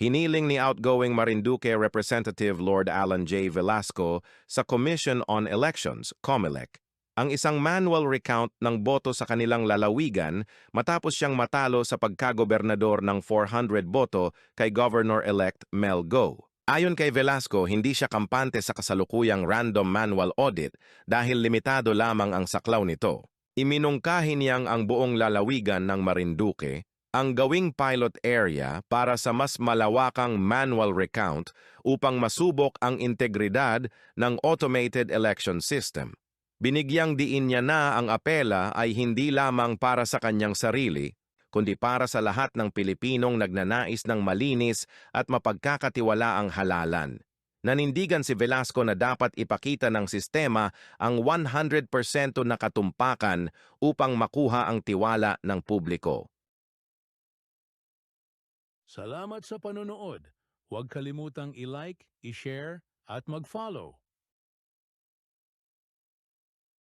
Hiniling ni outgoing Marinduque Representative Lord Alan J. Velasco sa Commission on Elections, COMELEC, ang isang manual recount ng boto sa kanilang lalawigan matapos siyang matalo sa pagkagobernador ng 400 boto kay Governor-elect Mel Go. Ayon kay Velasco, hindi siya kampante sa kasalukuyang random manual audit dahil limitado lamang ang saklaw nito. Iminungkahi niyang ang buong lalawigan ng Marinduque ang gawing pilot area para sa mas malawakang manual recount upang masubok ang integridad ng automated election system. Binigyang diin niya na ang apela ay hindi lamang para sa kanyang sarili, kundi para sa lahat ng Pilipinong nagnanais ng malinis at mapagkakatiwalaang halalan. Nanindigan si Velasco na dapat ipakita ng sistema ang 100% na katumpakan upang makuha ang tiwala ng publiko. Salamat sa panonood. Huwag kalimutang i-like, i-share at mag-follow.